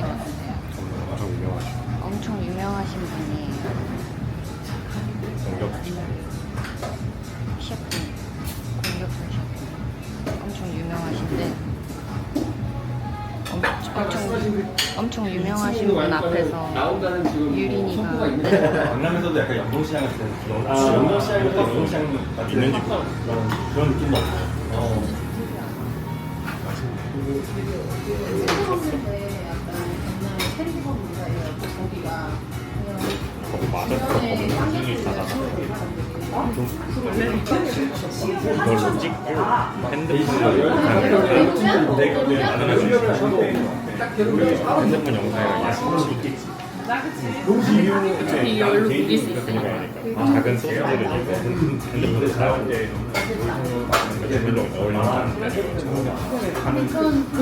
같으세요? 엄청 유명하시고 엄청 유명하신 분이에요. 공격 셰프, 공격분 셰프. 엄청 유명하신데 엄, 엄청 엄청 유명하신 분 앞에서 나온다는 지금 유린이가 강남에서도 약간 영동시장 같은 아, 영동시장부터 영동시장 있는지 그런 그런 느낌도 없어요. 어. 거기 맞아서 거기 나중에 닫아서 그걸로 찍고 핸드폰으로 핸드폰 영상이랑 같이 찍겠지 이걸로 녹일 수. 그러니까 작은 소스들은 이거 핸드폰에 사용돼 별로 어울리는데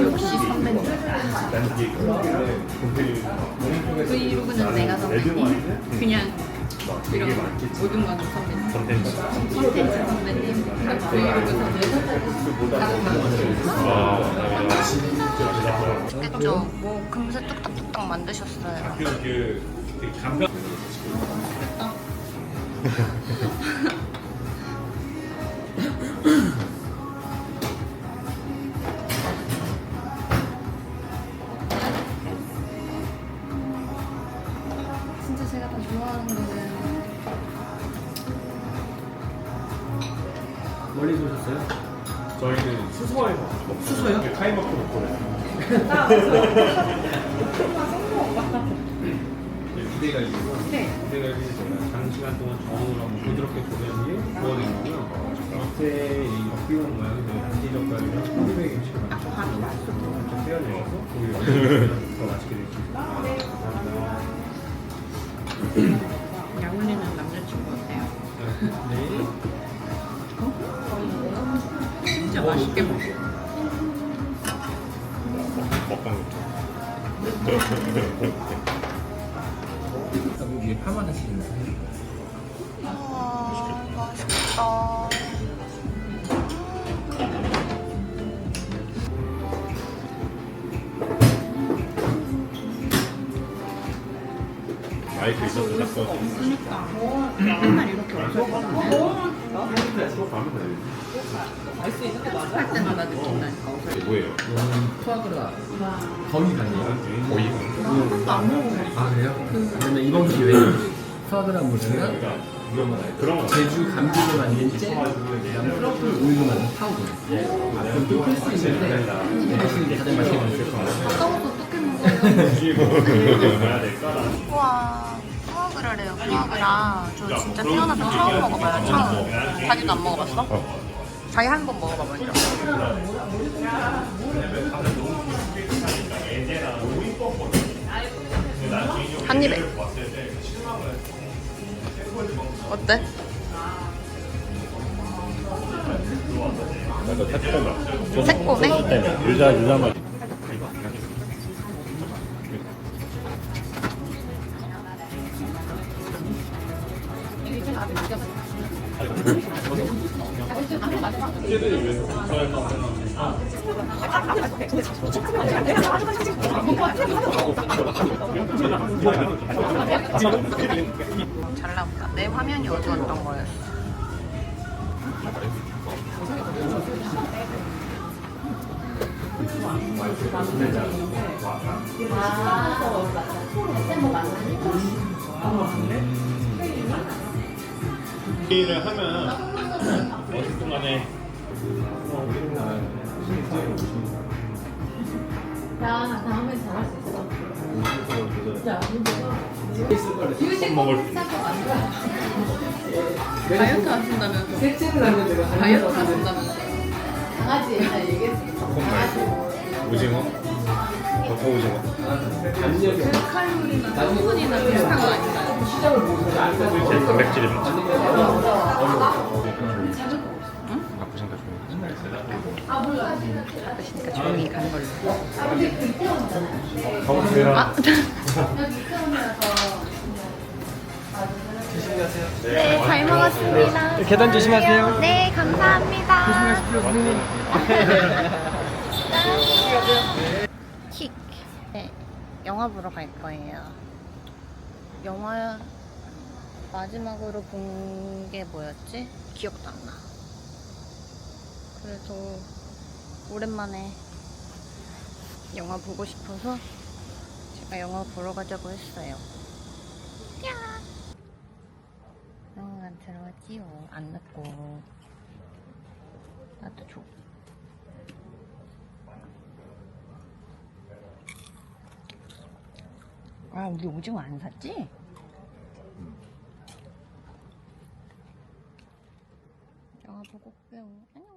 역시 선배님. 브이로그는 내가 선배님. 그냥 이런 모든 거는 선배님. 컨텐츠 콘텐츠 선배님. 브이로그 선배님. 좋겠죠. 뭐 금세 뚝딱뚝딱 만드셨어요. 그, 간편 진짜 제가 다 좋아하는 거는 멀리서 오셨어요? 저희는 수소에서 수소요? 타이머크 놓고 기대가 있고 기대가 있고 제가 장시간 동안 저온으로 한번 부드럽게 조리한 뒤에 구워낸 거고요. 겉에 이 어깨용 모양이 되게 단지젓갈이랑 소리백 음식을 많이 살짝 떼어내서 고기 더 맛있게 될수 있습니다. 감사합니다. 약올리는 남자친구 어때요? 네. 진짜 맛있게 먹어. 위에 파마다 시는 아, 맛있겠다. 마이크 있어서 샀어 그러니까 맨날 이렇게 어설퍼하는데 할 때마다 느낀다니까 어설퍼. 이게 뭐예요? 푸아그라 거미 간이에요? 거의 안 먹어봤어. 아 그래요? 그러면 이번 기회에 푸아그라 무스랑 그런 거 제주 감귤로 만든 잼 트러플 오일로 만든 파우더 그럼 또할수 있는데 게 가장 맛있게 먹을 것 같아요 아까워서 어떻게 먹어요? 될까? 우와, 푸아그라래요, 푸아그라. 저 진짜 태어나서 처음 먹어봐요, 처음. 자기도 안 먹어봤어? 어. 자기 한 번 먹어봐, 먼저. 한 입에. 어때? 나도 새콤해 때문에 유자 유자 맛 잘 나온다. 내 화면이 어두웠던 거였어. 일을 하면 어쨌든 간에 나 다음에 잘할 수 있어. 밥 먹을 수 있어 다이어트 하신다면서. 셋째를 하면 내가 다이어트 하신다면서. 강아지 옛날 얘기했어. 오징어 버터 오징어 안녕히 칼로리나 성분이나 비슷한 거 아닌가요? 시장을 보고 안 가지고 제일 단백질이 많죠 응? 바쁘 생각 좀 바쁘시니까 조용히 가는 걸로. 아, 네, 잘 먹었습니다. 계단 조심하세요. 네, 감사합니다. 킥. 네. 영화 보러 갈 거예요. 영화 마지막으로 본 게 뭐였지? 기억도 안 나. 그래서 오랜만에 영화 보고 싶어서 제가 영화 보러 가자고 했어요. 야! 영화관 들어가지요. 안 늦고. 나도 줘. 아, 우리 오징어 안 샀지? 영화 보고 올게요. 안녕.